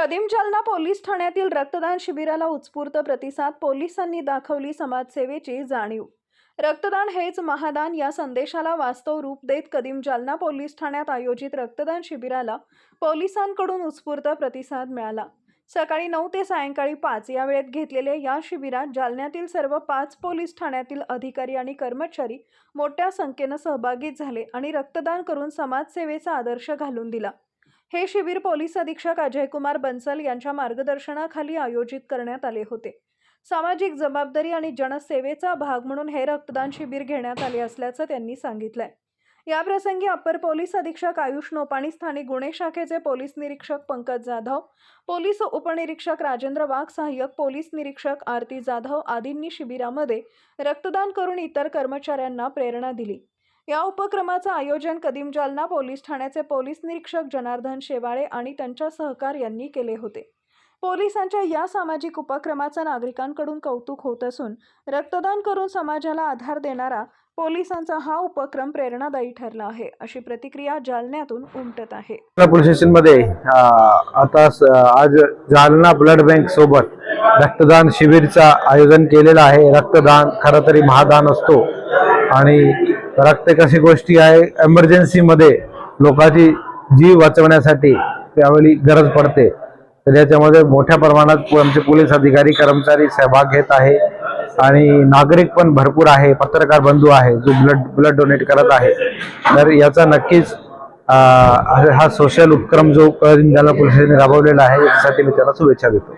कदीम जालना पोलीस ठाण्यातील रक्तदान शिबिराला उत्स्फूर्त प्रतिसाद पोलिसांनी दाखवली समाजसेवेची जाणीव. रक्तदान हेच महादान या संदेशाला वास्तव रूप देत कदीम जालना पोलीस ठाण्यात आयोजित रक्तदान शिबिराला पोलिसांकडून उत्स्फूर्त प्रतिसाद मिळाला. सकाळी नऊ ते सायंकाळी पाच या वेळेत घेतलेल्या या शिबिरात जालन्यातील सर्व पाच पोलीस ठाण्यातील अधिकारी आणि कर्मचारी मोठ्या संख्येनं सहभागी झाले आणि रक्तदान करून समाजसेवेचा आदर्श घालून दिला. हे शिबिर पोलीस अधीक्षक अजयकुमार बन्सल यांच्या मार्गदर्शनाखाली आयोजित करण्यात आले होते. सामाजिक जबाबदारी आणि जनसेवेचा भाग म्हणून हे रक्तदान शिबिर घेण्यात आले असल्याचं त्यांनी सांगितलंय. या प्रसंगी अप्पर पोलीस अधीक्षक आयुष नोपाणी स्थानिक गुन्हे शाखेचे पोलीस निरीक्षक पंकज जाधव पोलीस उपनिरीक्षक राजेंद्र वाघ सहाय्यक पोलीस निरीक्षक आरती जाधव आदींनी शिबिरामध्ये रक्तदान करून इतर कर्मचाऱ्यांना प्रेरणा दिली. या उपक्रमाचं आयोजन कदीम जालना पोलीस ठाण्याचे पोलीस निरीक्षक जनार्दन शेवाळे आणि त्यांच्या सहकार्यांनी केले होते. पोलिसांच्या या सामाजिक उपक्रमाचं नागरिकांकडून कौतुक होत असून रक्तदान करून समाजाला आधार देणारा पोलिसांचा हा उपक्रम प्रेरणादायी ठरला आहे अशी प्रतिक्रिया जालन्यातून उमटत आहे. मध्ये आता आज जालना ब्लड बँक सोबत रक्तदान शिबिरचा आयोजन केलेलं आहे. रक्तदान खरं तरी महादान असतो. आणि प्रत्येक अशी गोष्टी आहे एमर्जन्सीमध्ये लोकांची जीव वाचवण्यासाठी त्यावेळी गरज पडते. तर याच्यामध्ये मोठ्या प्रमाणात आमचे पोलीस अधिकारी कर्मचारी सहभाग घेत आहे आणि नागरिक पण भरपूर आहे पत्रकार बंधू आहे जो ब्लड ब्लड डोनेट करत आहे. तर याचा नक्कीच हा सोशल उपक्रम जो जिल्हा पोलिसांनी राबवलेला आहे यासाठी मी त्याला शुभेच्छा देतो.